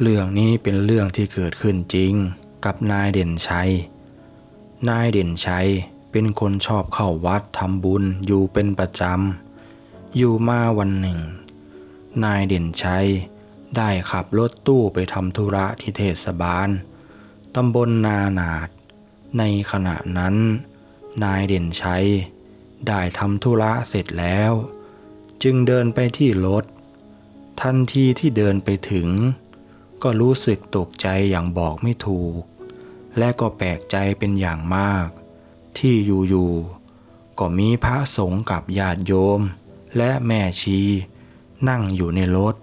เรื่องนี้เป็นเรื่องที่เกิดขึ้นจริงกับนายเด่นชัย นายเด่นชัยเป็นคนชอบเข้าวัดทำบุญอยู่เป็นประจำ อยู่มาวันหนึ่ง นายเด่นชัยได้ขับรถตู้ไปทำธุระที่เทศบาลตำบลนาหนาด ในขณะนั้น นายเด่นชัย ได้ทำธุระเสร็จแล้ว จึงเดินไปที่รถ ทันทีที่เดินไปถึง ก็รู้สึกตกใจอย่างบอกไม่ถูก และก็แปลกใจเป็นอย่างมาก ที่อยู่ๆก็มีพระสงฆ์กับญาติโยม และแม่ชี นั่งอยู่ในรถ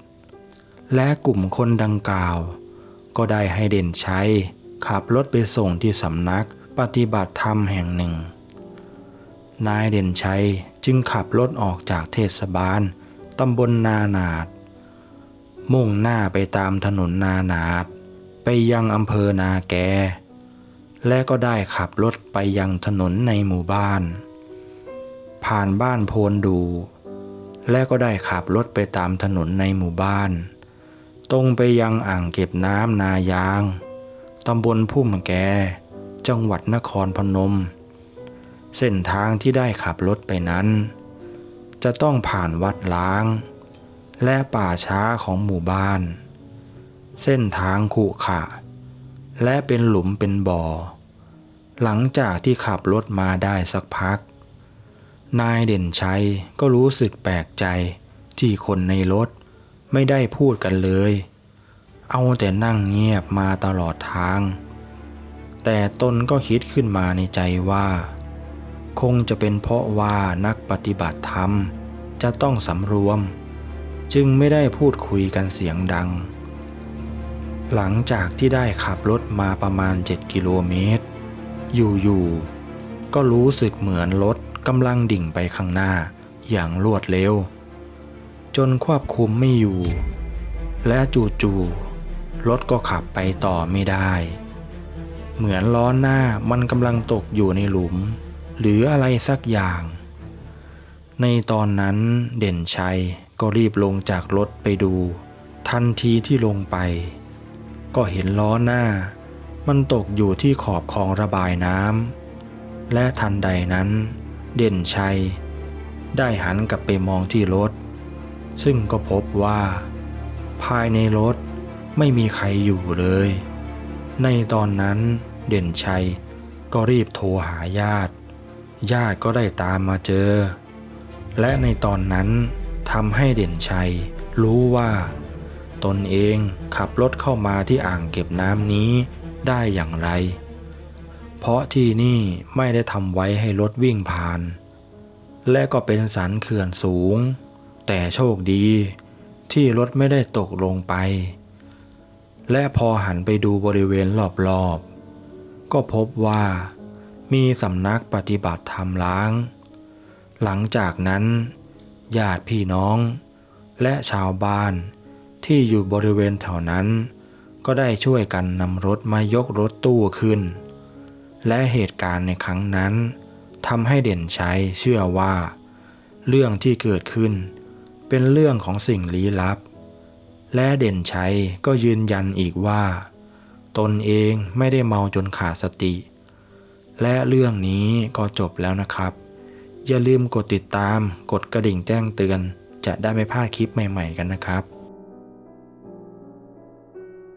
และกลุ่มคนดังกล่าว ก็ได้ให้เด่นชัยขับรถไปส่งที่สำนักปฏิบัติธรรมแห่งหนึ่ง นายเด่นชัยจึงขับรถออกจากเทศบาลตำบลนานาด มุ่งหน้าไปตามถนนนานาดไปยังอำเภอนาแก และก็ได้ขับรถไปยังถนนในหมู่บ้าน ผ่านบ้านโพนดู และก็ได้ขับรถไปตามถนนในหมู่บ้าน ตรงไปยังอ่างเก็บน้ำนายางตำบลพุ่มแก จังหวัดนครพนม เส้นทางที่ได้ขับรถไปนั้น จะต้องผ่านวัดล้าง และป่าช้าของหมู่บ้าน เส้นทางขรุขระและเป็นหลุมเป็นบ่อ หลังจากที่ขับรถมาได้สักพัก นายเด่นชัยก็รู้สึกแปลกใจที่คนในรถไม่ได้พูดกันเลย เอาแต่นั่งเงียบมาตลอดทาง แต่ตนก็คิดขึ้นมาในใจว่า คงจะเป็นเพราะว่านักปฏิบัติธรรมจะต้องสำรวม จึงไม่ได้พูดคุยกันเสียงดัง หลังจากที่ได้ขับรถมาประมาณ 7 กิโลเมตร อยู่ๆก็รู้สึกเหมือนรถกำลังดิ่งไปข้างหน้าอย่างรวดเร็ว จนควบคุมไม่อยู่ และจู่ๆรถก็ขับไปต่อไม่ได้ เหมือนล้อหน้ามันกำลังตกอยู่ในหลุม หรืออะไรสักอย่าง ในตอนนั้นเด่นชัย ก็รีบลงจากรถไปดู ทันทีที่ลงไป ก็เห็นล้อหน้า มันตกอยู่ที่ขอบคลองระบายน้ำและทันใดนั้น เด่นชัย ได้หันกลับไปมองที่รถ ซึ่งก็พบว่า ภายในรถไม่มีใครอยู่เลย ในตอนนั้นเด่นชัยก็รีบโทรหาญาติ ญาติก็ได้ตามมาเจอ และในตอนนั้น ทำให้เด่นชัย รู้ว่า ตนเองขับรถเข้ามาที่อ่างเก็บน้ำนี้ได้อย่างไร เพราะที่นี่ไม่ได้ทำไว้ให้รถวิ่งผ่าน และก็เป็นสันเขื่อนสูง แต่โชคดีที่รถไม่ได้ตกลงไป และพอหันไปดูบริเวณรอบๆ ก็พบว่ามีสำนักปฏิบัติธรรมล้าง หลังจากนั้น ญาติพี่น้อง และชาวบ้านที่อยู่บริเวณแถวนั้น ก็ได้ช่วยกันนำรถมายกรถตู้ขึ้น และเหตุการณ์ในครั้งนั้นทำให้เด่นชัยเชื่อว่า เรื่องที่เกิดขึ้น เป็นเรื่องของสิ่งลี้ลับ และเด่นชัยก็ยืนยันอีกว่า ตนเองไม่ได้เมาจนขาดสติ และเรื่องนี้ก็จบแล้วนะครับ อย่าลืมกดติดตาม กดกระดิ่งแจ้งเตือน จะได้ไม่พลาดคลิปใหม่ ๆ กันนะครับ